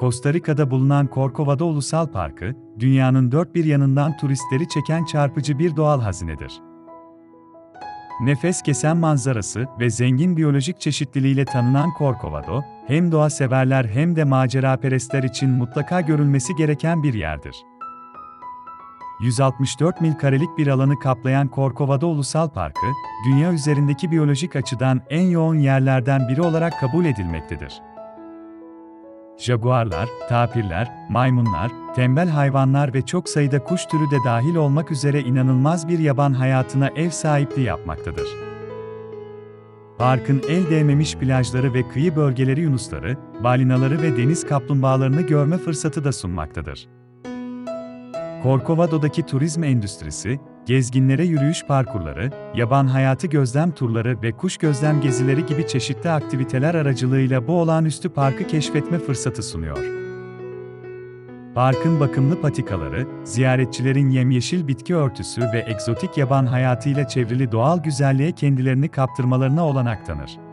Costa Rica'da bulunan Corcovado Ulusal Parkı, dünyanın dört bir yanından turistleri çeken çarpıcı bir doğal hazinedir. Nefes kesen manzarası ve zengin biyolojik çeşitliliğiyle tanınan Corcovado, hem doğa severler hem de maceraperestler için mutlaka görülmesi gereken bir yerdir. 164 mil karelik bir alanı kaplayan Corcovado Ulusal Parkı, dünya üzerindeki biyolojik açıdan en yoğun yerlerden biri olarak kabul edilmektedir. Jaguarlar, tapirler, maymunlar, tembel hayvanlar ve çok sayıda kuş türü de dahil olmak üzere inanılmaz bir yaban hayatına ev sahipliği yapmaktadır. Parkın el değmemiş plajları ve kıyı bölgeleri yunusları, balinaları ve deniz kaplumbağalarını görme fırsatı da sunmaktadır. Corcovado'daki turizm endüstrisi, gezginlere yürüyüş parkurları, yaban hayatı gözlem turları ve kuş gözlem gezileri gibi çeşitli aktiviteler aracılığıyla bu olağanüstü parkı keşfetme fırsatı sunuyor. Parkın bakımlı patikaları, ziyaretçilerin yemyeşil bitki örtüsü ve egzotik yaban hayatıyla çevrili doğal güzelliğe kendilerini kaptırmalarına olanak tanır.